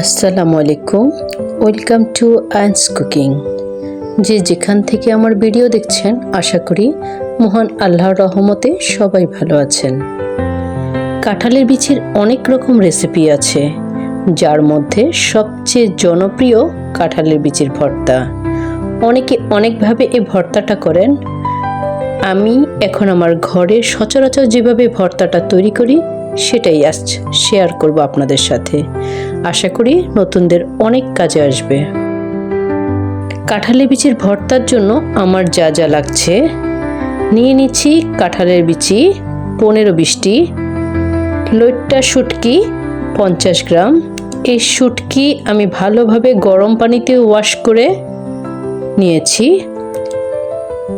আসসালামু আলাইকুম। Welcome to আইন্স cooking যে যেখান থেকে আমার ভিডিও দেখছেন, আশা করি মহান আল্লাহর রহমতে সবাই ভালো আছেন। কাঁঠালের বিচির অনেক রকম রেসিপি আছে, যার মধ্যে সবচেয়ে জনপ্রিয় কাঁঠালের বিচির ভর্তা। অনেকে অনেকভাবে এই ভর্তাটা করেন। আমি এখন আমার ঘরে সচরাচর যেভাবে ভর্তাটা তৈরি করি, সেটাই আজ শেয়ার করব আপনাদের সাথে। আশা করি নতুনদের অনেক কাজে আসবে। কাঁঠালের বিচির ভর্তার জন্য আমার যা যা লাগছে, নিয়ে নিচ্ছি কাঁঠালের বিচি, পনেরো বিশটি, লইট্টা শুটকি পঞ্চাশ গ্রাম। এই শুটকি আমি ভালোভাবে গরম পানিতে ওয়াশ করে নিয়েছি।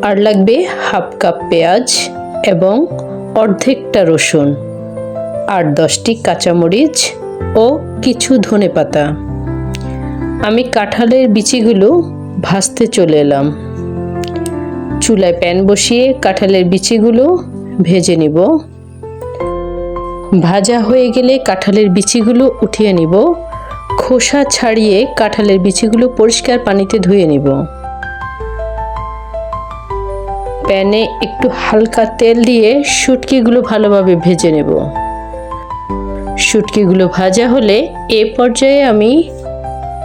আর লাগবে হাফ কাপ পেঁয়াজ এবং অর্ধেকটা রসুন। আর দশটি কাঁচামরিচ ও কিছু ধনে পাতা। আমি কাঁঠালের বিচিগুলো ভাজতে চলে এলাম। চুলায় প্যান বসিয়ে কাঁঠালের বিচিগুলো ভেজে নিব। ভাজা হয়ে গেলে কাঁঠালের বিচিগুলো উঠিয়ে নিব। খোসা ছাড়িয়ে কাঁঠালের বিচিগুলো পরিষ্কার পানিতে ধুয়ে নিব। প্যানে একটু হালকা তেল দিয়ে শুটকিগুলো ভালোভাবে ভেজে নেব। শুটকিগুলো ভাজা হলে এ পর্যায়ে আমি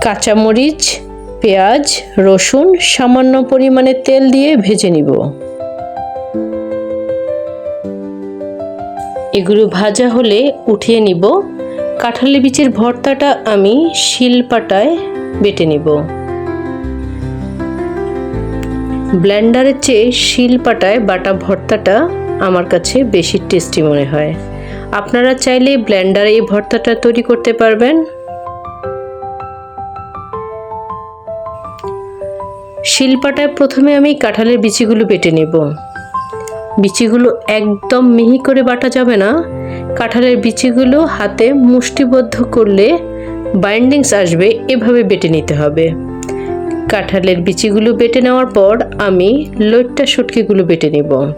কাঁচামরিচ, পেঁয়াজ, রসুন সামান্য পরিমাণে তেল দিয়ে ভেজে নিব। এগুলো ভাজা হলে উঠিয়ে নিব। কাঁঠালি বীজের ভর্তাটা আমি শিলপাটায় বেটে নিব। ব্লেন্ডারের চেয়ে শিলপাটায় বাটা ভর্তাটা আমার কাছে বেশি টেস্টি মনে হয়। আপনারা চাইলে ব্লেন্ডারে এই ভর্তাটা তৈরি করতে পারবেন। শিলপাটায় প্রথমে আমি কাঁঠালের বিচিগুলো বেটে নেব। বিচিগুলো একদম মিহি করে বাটা যাবে না। কাঁঠালের বিচিগুলো হাতে মুষ্টিবদ্ধ করলে বাইন্ডিংস আসবে, এভাবে বেটে নিতে হবে। কাঁঠালের বিচিগুলো বেটে নেওয়ার পর আমি লইট্টা শুটকিগুলো বেটে নেব।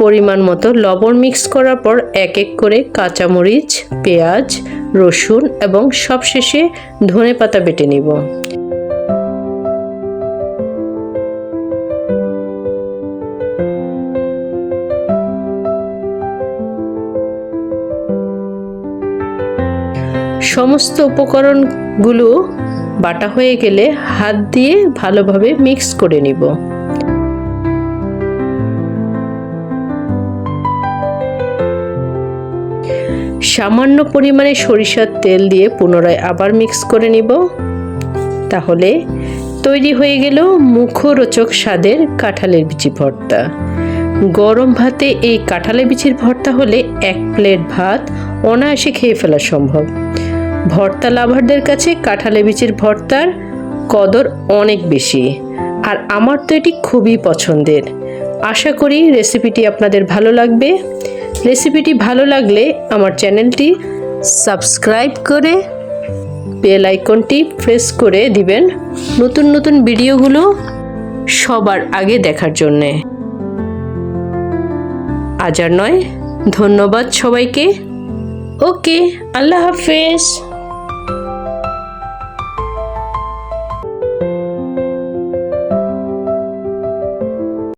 পরিমাণ মতো লবণ মিক্স করার পর এক এক করে কাঁচামরিচ, পেঁয়াজ, রসুন এবং সবশেষে ধনে পাতা বেটে নিব। সমস্ত উপকরণগুলো বাটা হয়ে গেলে হাত দিয়ে ভালোভাবে মিক্স করে নিব। সামান্য পরিমাণে সরিষার তেল দিয়ে পুনরায় আবার মিক্স করে নিব। তাহলে তৈরি হয়ে গেল মুখরোচক স্বাদের কাঁঠালের বিচি ভর্তা। গরম ভাতে এই কাঁঠালের বিচির ভর্তা হলে এক প্লেট ভাত অনায়াসে খেয়ে ফেলা সম্ভব। ভর্তা লাভারদের কাছে কাঁঠালে বিচির ভর্তার কদর অনেক বেশি, আর আমার তো এটি খুবই পছন্দের। আশা করি রেসিপিটি আপনাদের ভালো লাগবে। রেসিপিটি ভালো লাগলে আমার চ্যানেলটি সাবস্ক্রাইব করে বেল আইকনটি প্রেস করে দিবেন নতুন নতুন ভিডিওগুলো সবার আগে দেখার জন্যে। আজ আর নয়, ধন্যবাদ সবাইকে। ওকে, আল্লাহ হাফেজ।